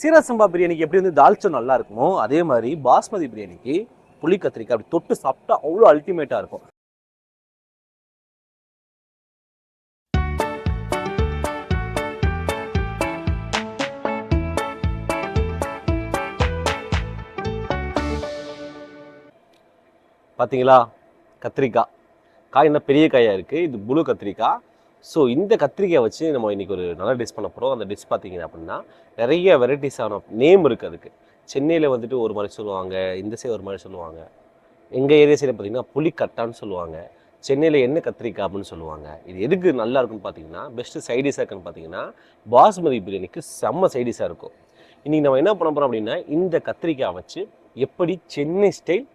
சீரா சம்பா பிரியாணிக்கு எப்படி வந்து தால்ச்சா நல்லா இருக்குமோ அதே மாதிரி பாஸ்மதி பிரியாணிக்கு புளி கத்திரிக்காய் அப்படி தொட்டு சாப்பிட்டா அவ்வளோ அல்டிமேட்டாக இருக்கும். பார்த்தீங்களா கத்திரிக்காய். காய் என்ன பெரிய காயாக இருக்குது இது புழு கத்திரிக்காய். ஸோ இந்த கத்திரிக்காய் வச்சு நம்ம இன்றைக்கி ஒரு நல்ல டிஷ் பண்ண போகிறோம் அந்த டிஷ் பார்த்திங்க அப்படின்னா நிறைய வெரைட்டிஸான நேம் இருக்குது அதுக்கு. சென்னையில் வந்துட்டு ஒரு மாதிரி சொல்லுவாங்க இந்த சைடு ஒரு மாதிரி சொல்லுவாங்க. எங்கள் ஏரியா சைடில் பார்த்தீங்கன்னா புளிக்கட்டான்னு சொல்லுவாங்க. சென்னையில் என்ன கத்திரிக்காய் அப்படின்னு சொல்லுவாங்க. இது எதுக்கு நல்லா இருக்குன்னு பார்த்தீங்கன்னா பெஸ்ட்டு சைடிஷாக இருக்குன்னு பார்த்தீங்கன்னா பாஸ்மதி பிரியாணிக்கு செம்ம சைடிஷாக இருக்கும். இன்றைக்கி நம்ம என்ன பண்ண போகிறோம் அப்படின்னா இந்த கத்திரிக்காய் வச்சு எப்படி சென்னை ஸ்டைல்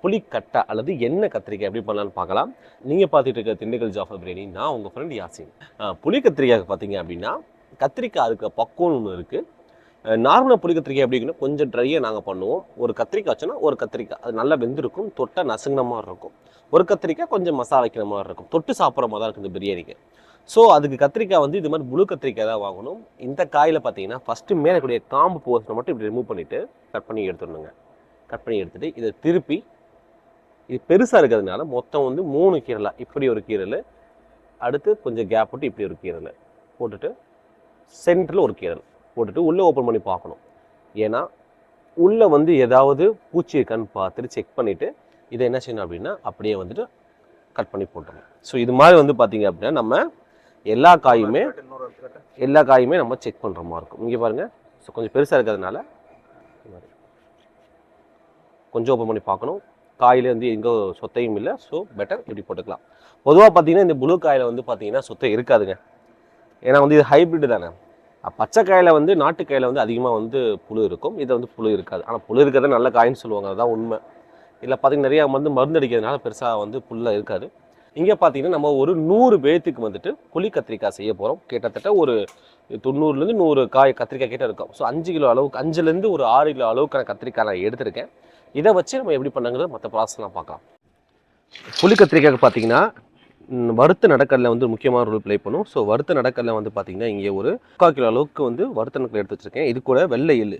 புளிக்கட்டை அல்லது எண்ணெய் கத்திரிக்காய் எப்படி பண்ணலான்னு பார்க்கலாம். நீங்கள் பார்த்துட்டு இருக்க திண்டுக்கல் ஜாஃபர் பிரியாணி நான் உங்கள் ஃப்ரெண்ட் யாசின். புளி கத்திரிக்காய் பார்த்தீங்க அப்படின்னா கத்திரிக்காய் அதுக்கு பக்குவம் ஒன்று இருக்குது நார்மலாக புளி கத்திரிக்காய் எப்படின்னா கொஞ்சம் ட்ரையாக நாங்கள் பண்ணுவோம். ஒரு கத்திரிக்காய் வச்சோன்னா ஒரு கத்திரிக்காய். அது நல்லா வெந்திருக்கும் தொட்டை நசுங்கின மாதிரி இருக்கும். ஒரு கத்திரிக்காய் கொஞ்சம் மசாலா வைக்கிற மாதிரி இருக்கும். தொட்டு சாப்பிட்ற மாதிரி தான் இருக்குது இந்த பிரியாணிக்கு. ஸோ அதுக்கு கத்திரிக்காய் வந்து இது மாதிரி முழு கத்திரிக்காய் தான் வாங்கணும். இந்த காயில் பார்த்தீங்கன்னா ஃபஸ்ட்டு மேலே கூடிய காம்பு போஸ்ட்டை மட்டும் இப்படி ரிமூவ் பண்ணிவிட்டு கட் பண்ணி எடுத்துடணுங்க. கட் பண்ணி எடுத்துகிட்டு இதை திருப்பி இது பெருசாக இருக்கிறதுனால மொத்தம் வந்து மூணு கீரலா இப்படி ஒரு கீரல். அடுத்து கொஞ்சம் கேப் விட்டு இப்படி ஒரு கீரல். போட்டுட்டு சென்டரில் ஒரு கீரல் போட்டுட்டு உள்ளே ஓப்பன் பண்ணி பார்க்கணும். ஏன்னா உள்ளே வந்து ஏதாவது பூச்சி இருக்கான்னு பார்த்துட்டு செக் பண்ணிவிட்டு இதை என்ன செய்யணும் அப்படின்னா அப்படியே வந்துட்டு கட் பண்ணி போட்டுருணும் ஸோ இது மாதிரி வந்து பார்த்தீங்க அப்படின்னா நம்ம எல்லா காயுமே எல்லா காயுமே நம்ம செக் பண்ணுற மாதிரி இருக்கும். இங்கே பாருங்கள் ஸோ கொஞ்சம் பெருசாக இருக்கிறதுனால மாதிரி. கொஞ்சம் ஓப்பன் பண்ணி பார்க்கணும். காயில் வந்து எங்கே சொத்தையும் இல்லை. ஸோ பெட்டர் இப்படி போட்டுக்கலாம். பொதுவாக பார்த்தீங்கன்னா இந்த புழு காயில் வந்து பார்த்தீங்கன்னா சொத்தை இருக்காதுங்க. ஏன்னா வந்து இது ஹைப்ரிட் தானே. பச்சை காயில் வந்து நாட்டு காயில் வந்து அதிகமாக வந்து புழு இருக்கும். இதை வந்து புழு இருக்காது. ஆனால் புழு இருக்கிறது நல்ல காயின்னு சொல்லுவாங்க. அதுதான் உண்மை. இல்லை பார்த்தீங்கன்னா நிறையா வந்து மருந்து அடிக்கிறதுனால பெருசாக வந்து புல்லாக இருக்காது. இங்கே பார்த்தீங்கன்னா நம்ம ஒரு நூறு பேத்துக்கு வந்துட்டு புளி கத்திரிக்காய் செய்ய போகிறோம் கிட்டத்தட்ட ஒரு தொண்ணூறுலேருந்து நூறு காய் கத்திரிக்காய் கிட்ட இருக்கும். ஸோ அஞ்சு கிலோ அளவுக்கு அஞ்சுலேருந்து ஒரு ஆறு கிலோ அளவுக்கான கத்திரிக்காய் நான் எடுத்திருக்கேன். இதை வச்சு நம்ம எப்படி பண்ணுங்கிறது மற்ற ப்ராசஸ்லாம் பார்க்கலாம். புளி கத்திரிக்காய்க்கு பார்த்தீங்கன்னா வறுத்த நடக்கல்ல வந்து முக்கியமான ரோல் ப்ளே பண்ணும். ஸோ வறுத்த நடக்கல்ல வந்து பார்த்தீங்கன்னா இங்கே ஒரு முக்கால் கிலோ அளவுக்கு வந்து வறுத்த நடக்கல் எடுத்து வச்சிருக்கேன். இது கூட வெள்ளை எள்ளு.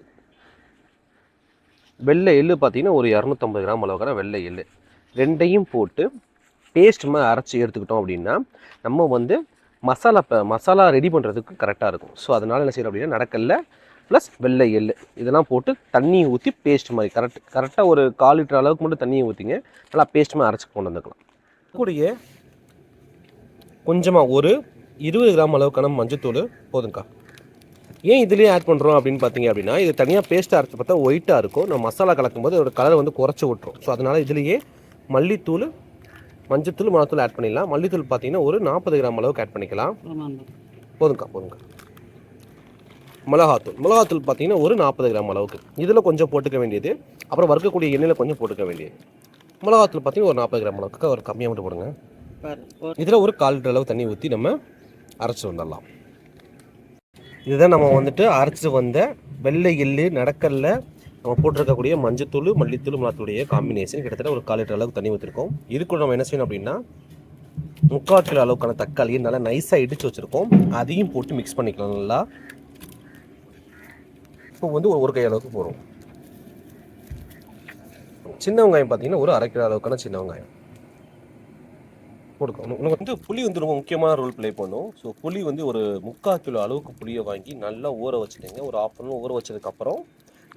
வெள்ளை எள்ளு பார்த்தீங்கன்னா ஒரு இரநூத்தம்பது கிராம் அளவுக்கான வெள்ளை எள்ளு. ரெண்டையும் போட்டு பேஸ்ட் மாதிரி அரைச்சி எடுத்துக்கிட்டோம் அப்படின்னா நம்ம வந்து மசாலா ப- மசாலா ரெடி பண்ணுறதுக்கு கரெக்டாக இருக்கும். ஸோ அதனால் என்ன செய்யணும் அப்படின்னா நடக்கல்ல ப்ளஸ் வெள்ளை எள்ளு. இதெல்லாம் போட்டு தண்ணி ஊற்றி பேஸ்ட் மாதிரி கரெக்ட் கரெக்டாக ஒரு கால் லிட்டர் அளவுக்கு மட்டும் தண்ணியை ஊற்றிங்க நல்லா பேஸ்ட் மாதிரி அரைச்சி கொண்டு வந்துக்கலாம். கூடயே கொஞ்சமாக ஒரு இருபது கிராம் அளவுக்கான மஞ்சத்தூள் போதும்க்கா. ஏன் இதுலேயே ஆட் பண்ணுறோம் அப்படின்னு பார்த்தீங்க அப்படின்னா இது தனியாக பேஸ்ட்டாக அரைச்சி பார்த்தா ஒயிட்டாக இருக்கும். நம்ம மசாலா கலக்கும் போது அதோட கலரை வந்து குறைச்சி விட்டுரும். ஸோ அதனால் இதுலேயே மல்லித்தூள் மஞ்சத்தூள் மிளகாத்தூள் ஆட் பண்ணிடலாம். மல்லித்தூள் பார்த்தீங்கன்னா ஒரு நாற்பது கிராம் அளவுக்கு ஆட் பண்ணிக்கலாம். போதும்க்கா போதும்க்கா. மிளகாத்தூள். மிளகாத்தூள் பார்த்தீங்கன்னா ஒரு நாற்பது கிராம் அளவுக்கு. இதில் கொஞ்சம் போட்டுக்க வேண்டியது. அப்புறம் வறுக்கக்கூடிய எண்ணெயில் கொஞ்சம் போட்டுக்க வேண்டியது. மிளகாத்தூள் பார்த்தீங்கன்னா ஒரு நாற்பது கிராம் அளவுக்கு. ஒரு கம்மியாக மட்டும் போடுங்க. இதில் ஒரு கால் லிட்டர் அளவு தண்ணி ஊற்றி நம்ம அரைச்சி வந்துடலாம். இதுதான் நம்ம வந்துட்டு அரைச்சி வந்த வெள்ளை எள்ளு நடக்கல்ல நம்ம போட்டிருக்கக்கூடிய மஞ்சத்தூள் மல்லித்தூள் மிளகாத்தூளுடைய காம்பினேஷன் கிட்டத்தட்ட ஒரு கால் லிட்டர் அளவுக்கு தண்ணி ஊற்றிருக்கோம். இதுக்குள்ள நம்ம என்ன செய்யணும் அப்படின்னா முக்கால் கிலோ அளவுக்கான தக்காளியை நல்லா நைஸாக இடித்து வச்சுருக்கோம். அதையும் போட்டு மிக்ஸ் பண்ணிக்கலாம் நல்லா. இப்போ வந்து ஒரு ஒரு கை அளவுக்கு போகிறோம் சின்ன வெங்காயம் பார்த்தீங்கன்னா ஒரு அரை கிலோ அளவுக்கான சின்ன வெங்காயம். கொடுக்கும் உனக்கு வந்து புளி வந்து ரொம்ப முக்கியமான ரோல் ப்ளே பண்ணும். ஸோ புளி வந்து ஒரு முக்கால் கிலோ அளவுக்கு புளியை வாங்கி நல்லா ஊற வச்சுட்டீங்க ஒரு ஆஃப் அன் ஊற வச்சதுக்கப்புறம்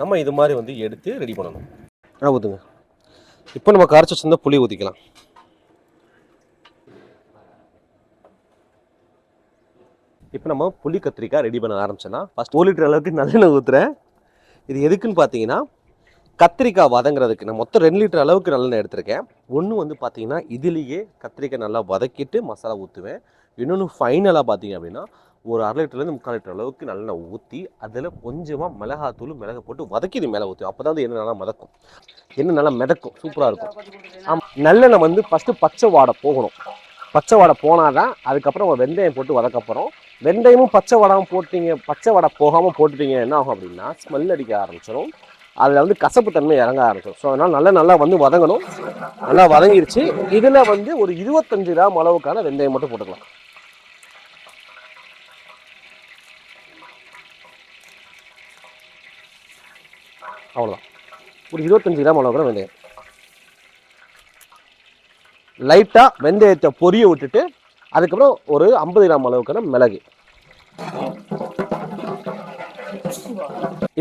நம்ம இது மாதிரி வந்து எடுத்து ரெடி பண்ணணும். ஆ ஊற்றுங்க இப்போ நம்ம கரைச்சி வச்சுருந்தா புளி ஊற்றிக்கலாம் இப்போ நம்ம புளி கத்திரிக்காய் ரெடி பண்ண ஆரம்பிச்சோன்னா ஃபஸ்ட் ஒரு லிட்டர் அளவுக்கு நல்லெண்ணெய் ஊற்றுறேன் இது எதுக்குன்னு பார்த்தீங்கன்னா கத்திரிக்காய் வதங்குறதுக்கு நான் மொத்தம் ரெண்டு லிட்டர் அளவுக்கு நல்லெண்ணெய் எடுத்திருக்கேன். ஒன்று வந்து பார்த்தீங்கன்னா இதுலேயே கத்திரிக்காய் நல்லா வதக்கிட்டு மசாலா ஊற்றுவேன் இன்னொன்று ஃபைனலாக பார்த்தீங்க அப்படின்னா ஒரு அரை லிட்டர்லேருந்து முக்கால் லிட்டர் அளவுக்கு நல்லெண்ணெய் ஊற்றி அதில் கொஞ்சமாக மிளகாத்தூள் மிளகா போட்டு வதக்கி இது மேலே ஊற்றி அப்போ தான் வந்து என்ன நல்லா மிதக்கும். எண்ணெய் நல்லா மிதக்கும். சூப்பராக இருக்கும். ஆமாம் நல்லெண்ணெய் வந்து ஃபஸ்ட்டு பச்சை வாடை போகணும். பச்சை வடை போனால் தான் அதுக்கப்புறம் வெந்தயம் போட்டு வதக்கப்புறம். வெந்தயமும் பச்சை வடாமல் போட்டிங்க பச்சை வடை போகாமல் போட்டுட்டீங்க என்ன ஆகும் அப்படின்னா ஸ்மெல் அடிக்க ஆரம்பிச்சிடும் அதில் வந்து கசப்பு தன்மை இறங்க ஆரம்பிச்சிடும் ஸோ அதனால் நல்லா நல்லா வந்து வதங்கணும். நல்லா வதங்கிருச்சு. இதில் வந்து ஒரு இருபத்தஞ்சு கிராம் அளவுக்கான வெந்தயம் மட்டும் போட்டுக்கலாம். அவ்வளோதான் ஒரு இருபத்தஞ்சு கிராம் அளவு வெந்தயம். லைட்டாக வெந்தயத்தை பொரிய விட்டுட்டு அதுக்கப்புறம் ஒரு ஐம்பது கிராம் அளவுக்கான மிளகு.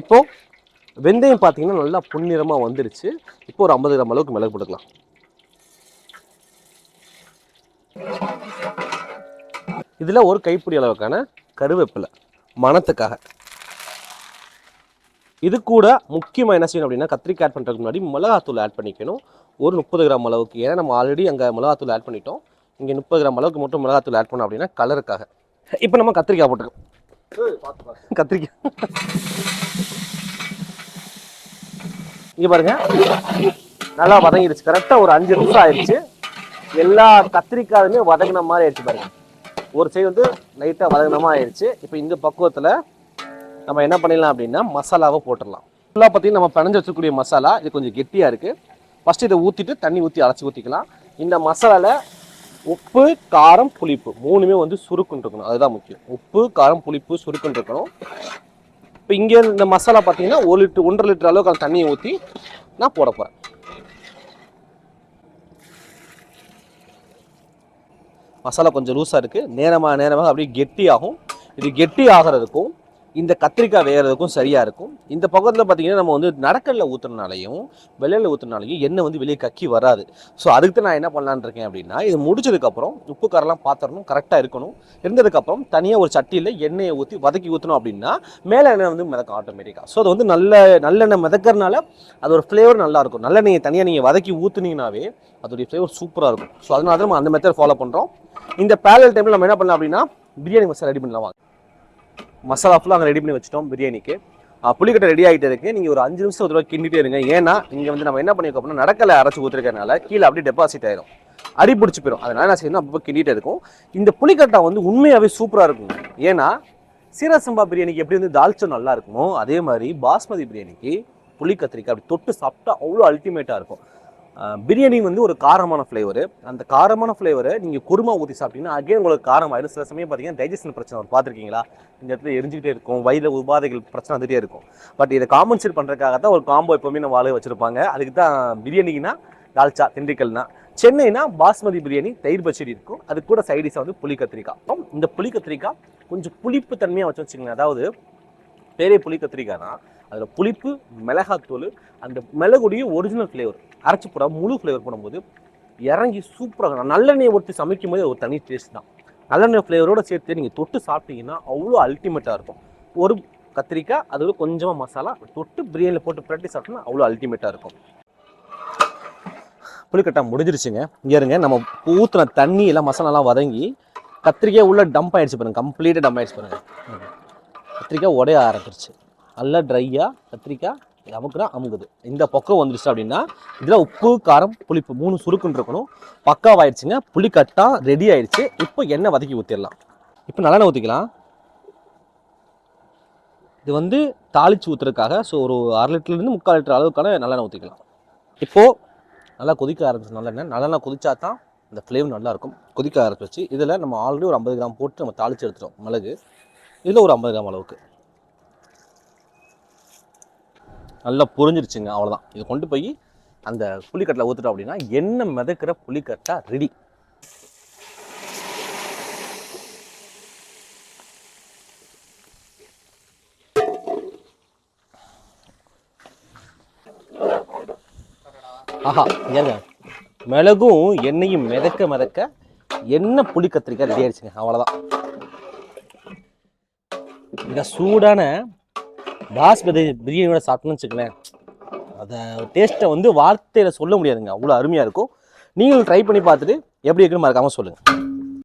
இப்போ வெந்தயம் பார்த்தீங்கன்னா நல்லா புன்னிறமாக வந்துருச்சு. இப்போ ஒரு ஐம்பது கிராம் அளவுக்கு மிளகு போட்டுக்கலாம். இதில் ஒரு கைப்பிடி அளவுக்கான கருவேப்பிலை மணத்துக்காக. இது கூட முக்கியமாக என்ன செய்யணும் அப்படின்னா கத்திரிக்காய் ஆட் பண்ணுறதுக்கு முன்னாடி மிளகாத்தூள் ஆட் பண்ணிக்கணும். ஒரு முப்பது கிராம் அளவுக்கு. ஏன்னா நம்ம ஆல்ரெடி அங்கே மிளகாத்தூள் ஆட் பண்ணிட்டோம். இங்கே முப்பது கிராம் அளவுக்கு மட்டும் மிளகாத்தூள் ஆட் பண்ணோம் அப்படின்னா கலருக்காக இப்போ நம்ம கத்திரிக்காய் போட்டுருக்கோம் கத்திரிக்காய். இங்கே பாருங்க. நல்லா வதங்கிடுச்சு. கரெக்டாக ஒரு அஞ்சு நிமிஷம் ஆயிடுச்சு. எல்லா கத்திரிக்காயுமே வதங்கின மாதிரி ஆயிடுச்சு பாருங்க. ஒரு சைடு வந்து லைட்டாக வதங்கின மாதிரி ஆயிடுச்சு. இப்போ இந்த பக்குவத்தில் நம்ம என்ன பண்ணிடலாம் அப்படின்னா மசாலாவை போட்டுடலாம். ஃபுல்லாக பார்த்தீங்கன்னா நம்ம பிணைஞ்சு வச்சுக்கூடிய மசாலா இது கொஞ்சம் கெட்டியாக இருக்குது ஃபஸ்ட்டு இதை ஊற்றிட்டு தண்ணி ஊற்றி அரைச்சி ஊற்றிக்கலாம் இந்த மசாலாவில் உப்பு காரம் புளிப்பு மூணுமே வந்து சுருக்குன்னு இருக்கணும் அதுதான் முக்கியம். உப்பு காரம் புளிப்பு சுருக்குன்னு இருக்கணும் இப்போ இங்கே இந்த மசாலா பார்த்தீங்கன்னா ஒரு லிட்டர் ஒன்றரை லிட்டர் அளவுக்கு அந்த தண்ணியை ஊற்றி நான் போட போகிறேன் மசாலா கொஞ்சம் லூஸாக இருக்குது நேரமாக நேரமாக அப்படியே கெட்டியாகும். இது கெட்டி ஆகிறதுக்கும் இந்த கத்திரிக்காய் வேகிறதுக்கும் சரியாக இருக்கும். இந்த பக்கத்தில் பார்த்தீங்கன்னா நம்ம வந்து நடக்கல்ல ஊற்றுறனாலையும் வெள்ளையில் ஊற்றுனாலையும் எண்ணெய் வந்து வெளியே கக்கி வராது. ஸோ அதுக்கு தான் நான் என்ன பண்ணலான்னு இருக்கேன் அப்படின்னா இது முடிச்சதுக்கப்புறம் உப்பு காரெல்லாம் பாத்திரணும் கரெக்டாக இருக்கணும். இருந்ததுக்கப்புறம் தனியாக ஒரு சட்டியில் எண்ணெயை ஊற்றி வதக்கி ஊற்றணும் அப்படின்னா மேலே எண்ணெய் வந்து மிதக்கும் ஆட்டோமேட்டிக்காக ஸோ அது வந்து நல்ல நல்லெண்ணெய் மிதக்கறனால அது ஒரு ஃப்ளேவர் நல்லாயிருக்கும் நல்லெண்ணெயை தனியாக நீங்கள் வதக்கி ஊற்றுனீங்கனாவே அதோடைய ஃப்ளேவர் சூப்பராக இருக்கும். ஸோ அதனால தான் நம்ம அந்த மெத்தட் ஃபாலோ பண்ணுறோம் இந்த பேரல் டைமில் நம்ம என்ன பண்ணலாம் அப்படின்னா பிரியாணி மசாலா ரெடி பண்ணலாம். வாங்க மசாலா ஃபுல்லாக அங்கே ரெடி பண்ணி வச்சிட்டோம் பிரியாணிக்கு. புளிக்கட்டை ரெடி ஆகிட்டு இருக்கு. நீங்கள் ஒரு அஞ்சு நிமிஷம் ஒரு தடவை கிண்டிட்டே இருங்க. ஏன்னா இங்கே வந்து நம்ம என்ன பண்ணியிருக்கோம் அப்படின்னா நடக்கலை அரைச்சி ஊற்றிருக்கனால கீழே அப்படியே டெபாசிட் ஆயிரும். அடி பிடிச்சி போயிடும் அதனால என்ன செய்யணும் அப்பப்போ கிண்டிட்டே இருக்கும். இந்த புளிக்கட்டை வந்து உண்மையாகவே சூப்பராக இருக்கும் ஏன்னா சீரசம்பா பிரியாணிக்கு எப்படி வந்து தால்ச்சா நல்லா இருக்குமோ அதே மாதிரி பாஸ்மதி பிரியாணிக்கு புளி கத்திரிக்காய் அப்படி தொட்டு சாப்பிட்டா அவ்வளோ அல்டிமேட்டாக இருக்கும். பிரியாணி வந்து ஒரு காரமான ஃப்ளேவர் அந்த காரமான ஃப்ளேவரை நீங்கள் குருமா ஊற்றி சாப்பிட்டீங்கன்னா அகைன் உங்களுக்கு காரம் ஆயிடும். சில சமயம் பார்த்தீங்கன்னா டைஜஷன் பிரச்சனை வரும். பார்த்துருக்கீங்களா இந்த இடத்துல எரிஞ்சிக்கிட்டே இருக்கும். வயிறு உபாதைகள் பிரச்சனை வந்துட்டே இருக்கும். பட் இதை காம்பன்சேட் பண்ணுறதுக்காக தான் ஒரு காம்போ எப்போவுமே நம்ம ஆளு வச்சுருப்பாங்க. அதுக்கு தான் பிரியாணிக்குனா தால்ச்சா திண்டுக்கல்னா. சென்னைனா பாஸ்மதி பிரியாணி தயிர் பச்சடி இருக்கும். அது கூட சைடிஷாக வந்து புளி கத்திரிக்காய். இந்த புளி கத்திரிக்காய் கொஞ்சம் புளிப்பு தன்மையாக வச்சு வச்சுக்கோங்க அதாவது பேரே புளி கத்திரிக்காய் தான் அதில் புளிப்பு மிளகாத்தூள் அந்த மிளகுடைய ஒரிஜினல் ஃப்ளேவர் அரைச்சி போட முழு ஃப்ளேவர் போடும்போது இறங்கி சூப்பராக நல்லெண்ணெயை ஊற்றி சமைக்கும் போது ஒரு தனி டேஸ்ட் தான். நல்லெண்ணெய் ஃப்ளேவரோடு சேர்த்து நீங்கள் தொட்டு சாப்பிட்டீங்கன்னா அவ்வளோ அல்டிமேட்டாக இருக்கும். ஒரு கத்திரிக்காய் அதில் கொஞ்சமாக மசாலா தொட்டு பிரியாணியில் போட்டு பிரட்டி சாப்பிட்டோம்னா அவ்வளோ அல்டிமேட்டாக இருக்கும். புளிக்கட்டா முடிஞ்சிருச்சுங்க. இங்கே இருங்க நம்ம ஊற்றின தண்ணி எல்லாம் மசாலாலாம் வதங்கி கத்திரிக்காய் உள்ள டம்ப் ஆயிடுச்சு பாருங்கள் கம்ப்ளீட்டாக டம்ப் ஆயிடுச்சு பாருங்கள் கத்திரிக்காய் உடைய ஆரம்பிச்சிருச்சு. நல்லா ட்ரையாக கத்திரிக்காய் அமுக்குனா அமுகுது. இந்த பக்கம் வந்துருச்சு அப்படின்னா இதில் உப்பு காரம் புளிப்பு மூணு சுருக்குன்னு இருக்கணும். பக்காவாயிடுச்சுங்க கட்டாக ரெடி ஆயிடுச்சு. இப்போ எண்ணெய் வதக்கி ஊற்றிடலாம் இப்போ நல்லெண்ணெய் ஊற்றிக்கலாம் இது வந்து தாளிச்சு ஊற்றுறதுக்காக ஸோ ஒரு அரை லிட்டர்லேருந்து முக்கால் லிட்டர் அளவுக்கான நல்லெண்ணெய் ஊற்றிக்கலாம் இப்போது நல்லா கொதிக்க ஆரம்பிச்சு நல்லெண்ணெய் நல்லெண்ணெய் கொதிச்சா தான் இந்த ஃப்ளேவர் நல்லாயிருக்கும் கொதிக்க ஆரம்பிச்சு இதில் நம்ம ஆல்ரெடி ஒரு ஐம்பது கிராம் போட்டு நம்ம தாளிச்சு எடுத்துட்டோம் மிளகு. இதில் ஒரு ஐம்பது கிராம் அளவுக்கு. நல்லா புரிஞ்சிருச்சுங்க அவ்வளோதான் இதை கொண்டு போய் அந்த புளிக்கட்டில் ஊற்றுட்டோம் அப்படின்னா எண்ணெய் மிதக்கிற புளிக்கட்டா ரெடி ஆஹா ஏங்க. மிளகும் எண்ணெயும் மிதக்க மிதக்க எண்ணெய் புளி கத்திரிக்காய் ரெடி ஆயிடுச்சுங்க அவ்வளோதான் இந்த சூடான பாஸ்மதி பிரியாணியோட சாப்பிட்டோம்னு வச்சுக்கலேன் அதை டேஸ்ட்டை வந்து வார்த்தையில் சொல்ல முடியாதுங்க. அவ்வளோ அருமையாக இருக்கும். நீங்களும் ட்ரை பண்ணி பார்த்துட்டு எப்படி இருக்குன்னு மறக்காமல் சொல்லுங்கள்